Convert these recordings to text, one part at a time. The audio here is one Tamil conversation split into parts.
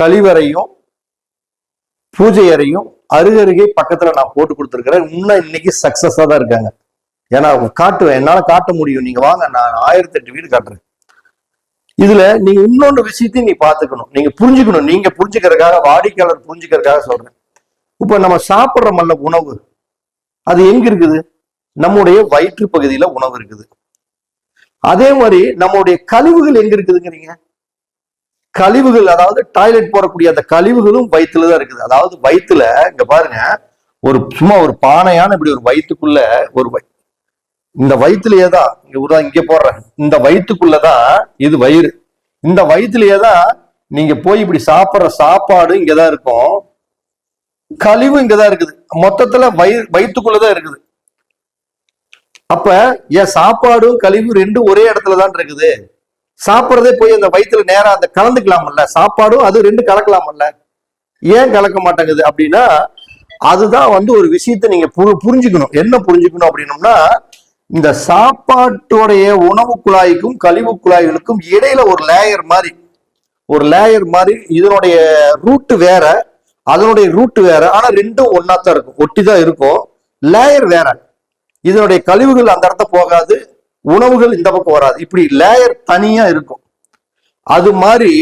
கழிவறையும் பூஜை அறையும் அருகருகே பக்கத்துல நான் போட்டு கொடுத்துருக்கிறேன். இன்னும் இன்னைக்கு சக்சஸா தான் இருக்காங்க. ஏன்னா காட்டுவேன். என்னால காட்ட முடியும். நீங்க வாங்க நான் ஆயிரத்தி எட்டு வீடு காட்டுறேன். இதுல நீங்க இன்னொன்று விஷயத்தையும் நீ பாத்துக்கணும் நீங்க புரிஞ்சுக்கணும். நீங்க புரிஞ்சுக்கிறதுக்காக வாடிக்கையாளர் புரிஞ்சுக்கிறதுக்காக சொல்றேன். இப்ப நம்ம சாப்பிட்ற மல்ல உணவு அது எங்க இருக்குது? நம்முடைய வயிற்று பகுதியில உணவு இருக்குது. அதே மாதிரி நம்முடைய கழிவுகள் எங்க இருக்குதுங்கிறீங்க? கழிவுகள் அதாவது டாய்லெட் போடக்கூடிய அந்த கழிவுகளும் வயிற்றுல தான் இருக்குது. அதாவது வயிற்றுல இங்க பாருங்க ஒரு சும்மா ஒரு பானையான இப்படி ஒரு வயிற்றுக்குள்ள ஒரு வயி- இந்த வயிற்றுலயே தான் இங்க ஒரு இங்க போடுறேன். இந்த வயிற்றுக்குள்ளதான் இது வயிறு. இந்த வயிற்றுலயே தான் நீங்க போய் இப்படி சாப்பிட்ற சாப்பாடு இங்கதான் இருக்கும். கழிவு இங்கதான் இருக்குது. மொத்தத்துல வயிறு வயிற்றுக்குள்ளதான் இருக்குது. அப்ப என் சாப்பாடும் கழிவு ரெண்டும் ஒரே இடத்துலதான் இருக்குது. சாப்பிட்றதே போய் அந்த வயிற்றுல நேராக அந்த கலந்துக்கலாமல்ல சாப்பாடும் அது ரெண்டு கலக்கலாமல்ல ஏன் கலக்க மாட்டேங்குது அப்படின்னா அதுதான் வந்து ஒரு விஷயத்த நீங்க புரி- புரிஞ்சுக்கணும். என்ன புரிஞ்சுக்கணும் அப்படின்னம்னா இந்த சாப்பாட்டுடைய உணவு குழாய்க்கும் கழிவு குழாய்களுக்கும் இடையில ஒரு லேயர் மாதிரி. ஒரு லேயர் மாதிரி இதனுடைய ரூட்டு வேற அதனுடைய ரூட்டு வேற ஆனா ரெண்டும் ஒன்னா தான் இருக்கும். ஒட்டி தான் இருக்கும். லேயர் வேற. இதனுடைய கழிவுகள் அந்த இடத்த போகாது. உணவுகள் இந்த பக்கம் வராது. இப்படி லேயர் தனியா இருக்கும். அது மாதிரி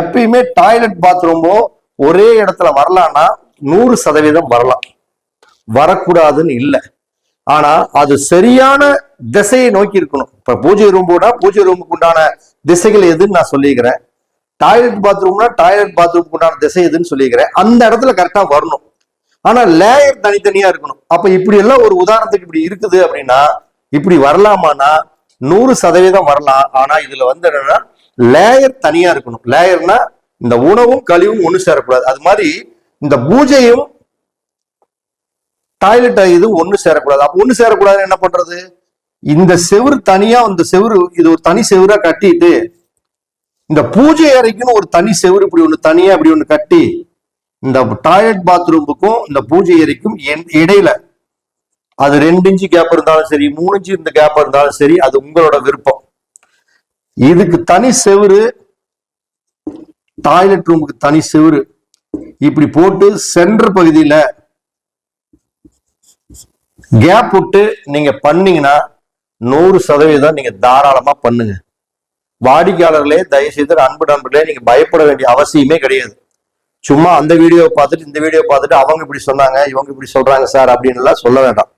எப்பயுமே டாய்லெட் பாத்ரூமோ ஒரே இடத்துல வரலாம்னா நூறு சதவீதம் வரலாம். வரக்கூடாதுன்னு இல்லை. ஆனா அது சரியான திசையை நோக்கி இருக்கணும். இப்ப பூஜை ரூம்போனா பூஜை ரூமுக்கு உண்டான திசைகள் எதுன்னு நான் சொல்லிக்கிறேன். டாய்லெட் பாத்ரூம்னா டாய்லெட் பாத்ரூமுக்கு உண்டான திசை எதுன்னு சொல்லிக்கிறேன். அந்த இடத்துல கரெக்டா வரணும். ஆனா லேயர் தனித்தனியா இருக்கணும். அப்ப இப்படி எல்லாம் ஒரு உதாரணத்துக்கு இப்படி இருக்குது அப்படின்னா இப்படி வரலாமான்னா நூறு சதவீதம் வரலாம். ஆனா இதுல வந்து என்னன்னா லேயர் தனியா இருக்கணும். லேயர்னா இந்த உணவும் கழிவும் ஒன்று சேரக்கூடாது. அது மாதிரி இந்த பூஜையும் டாய்லெட் இது ஒன்று சேரக்கூடாது. அப்போ ஒன்று சேரக்கூடாதுன்னு என்ன பண்றது? இந்த செவுரு தனியா இந்த செவுரு இது ஒரு தனி செவுரா கட்டிட்டு இந்த பூஜை அறைக்குன்னு ஒரு தனி செவுரு இப்படி ஒன்று தனியா இப்படி ஒன்று கட்டி இந்த டாய்லெட் பாத்ரூமுக்கும் இந்த பூஜை அறைக்கும் என்- இடையில அது ரெண்டு இன்ச்சு கேப் இருந்தாலும் சரி மூணு இன்ச்சு இந்த கேப் இருந்தாலும் சரி அது உங்களோட விருப்பம். இதுக்கு தனி செவுரு டாய்லெட் ரூமுக்கு தனி செவுரு இப்படி போட்டு சென்டர் பகுதியில கேப் விட்டு நீங்க பண்ணீங்கன்னா நூறு சதவீதம் நீங்க தாராளமா பண்ணுங்க. வாடிக்கையாளர்களே தயவு செய்து அன்பு நண்பர்களே நீங்க பயப்பட வேண்டிய அவசியமே கிடையாது. சும்மா அந்த வீடியோவை பார்த்துட்டு இந்த வீடியோ பார்த்துட்டு அவங்க இப்படி சொன்னாங்க இவங்க இப்படி சொல்றாங்க சார் அப்படின்னு எல்லாம் சொல்ல வேண்டாம்.